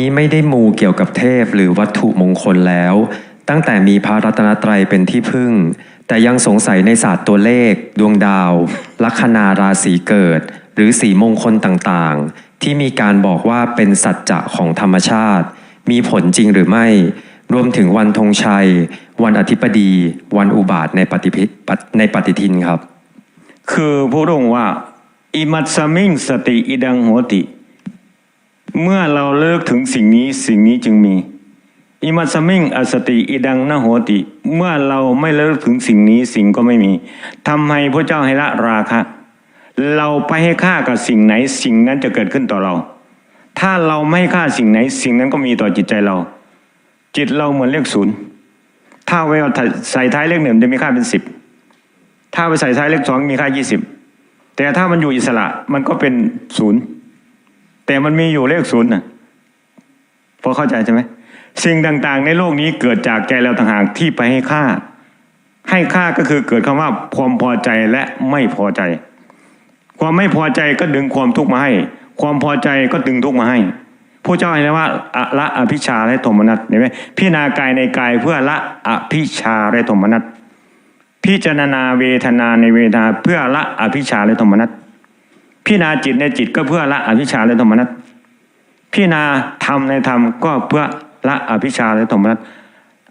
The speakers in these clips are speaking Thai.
นี้ไม่ได้มูเกี่ยวกับเทพหรือวัตถุมงคลแล้ว ตั้งแต่มีพระรัตนตรัยเป็นที่พึ่ง แต่ยังสงสัยในศาสตร์ตัวเลข ดวงดาว ลัคนาราศีเกิด หรือสีมงคลต่างๆ ที่มีการบอกว่าเป็นสัจจะของธรรมชาติ มีผลจริงหรือไม่ รวมถึงวันธงชัย วันอธิปดี วันอุบาทในปฏิพิในปฏิทินครับ คือพระองค์ว่าอิมัตสมิงสติอิดังโหติ เมื่อเราเลิกถึงสิ่งนี้สิ่งนี้จึงมีอิมัตสมิงอสติอิดังนโหติ เมื่อเราไม่เลิกถึงสิ่งนี้สิ่งก็ไม่มีทำให้พระเจ้าให้ละราคะ เราไปให้ค่ากับสิ่งไหนสิ่งนั้นจะเกิดขึ้นต่อเรา ถ้าเราไม่ให้ค่าสิ่งไหนสิ่งนั้นก็มีต่อจิตใจเรา จิตเราเหมือนเลขศูนย์ถ้าไว้ใส่ท้ายเลขหนึ่งจะมีค่าเป็นสิบถ้าไปใส่ท้ายเลขสองมีค่ายี่สิบแต่ถ้ามันอยู่อิสระมันก็เป็นศูนย์ แต่มันมีอยู่เลขศูนย์นะพอเข้าใจใช่ไหมสิ่งต่างๆ ในโลกนี้เกิดจากใจเราต่างหากที่ไปให้ค่า ให้ค่าก็คือเกิดคำว่าความพอใจและไม่พอใจ ความไม่พอใจก็ดึงความทุกข์มาให้ ความพอใจก็ดึงทุกข์มาให้ผู้เจ้าให้เรียกว่าอะละอภิชาและโทมนัสเห็นไหมพิจารณากายในกายเพื่อละอภิชาและโทมนัสพิจารณาเวทนาในเวทนาเพื่อละอภิชาและโทมนัส พิจารณาจิตในจิตก็เพื่อละอภิชาและโทมนัสพิจารณาธรรมในธรรมก็เพื่อละอภิชาและโทมนัส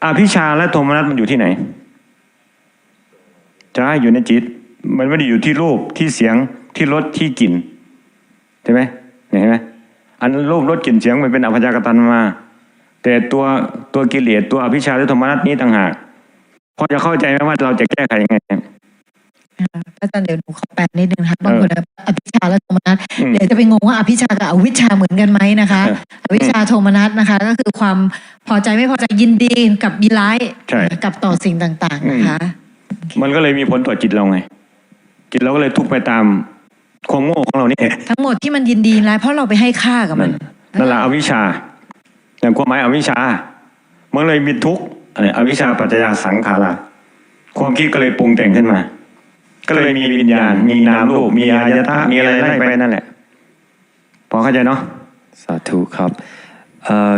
อภิชาและโทมนัสมันอยู่ที่ไหนจะให้อยู่ในจิต มันไม่ได้อยู่ที่รูปที่เสียงที่รสที่กลิ่นใช่ไหมเห็นไหมอันรูปรสกลิ่นเสียงมันเป็นอภิชากตันมา แต่ตัวตัวกิเลสตัวอภิชาและโทมนัสนี้ต่างหากพอจะเข้าใจไหมว่าเราจะแก้ไขยังไง อาจารย์เดี๋ยวหนูขอแปลนิดนึงนะคะเออบางคนนะอภิชาและโทมนัสอืมเดี๋ยวจะไปงงว่าอภิชากับอวิชชาเหมือนกันไหมนะคะเอออวิชชาโทมนัสนะคะ ก็คือความพอใจไม่พอใจยินดีกับยินร้ายใช่กับต่อสิ่งต่าง ๆ นะคะ มันก็เลยมีผลต่อจิตเราไง จิตเราก็เลยทุกข์ไปตามความโง่ของเรานี่ทั้งหมดที่มันยินดียินร้ายเพราะเราไปให้ค่ากับมันั่นนนั่นแหละอวิชชาอย่างความหมายอวิชชามันเลยมีทุกข์อะไรอวิชชาปัจจยาสังขาราความคิดก็เลยปรุงแต่งขึ้นมา ก็เลยมีวิญญาณ มีนามรูป มีอายตนะมีอะไรไล่ไปนั่นแหละ พอเข้าใจเนาะ สาธุครับเอ่อ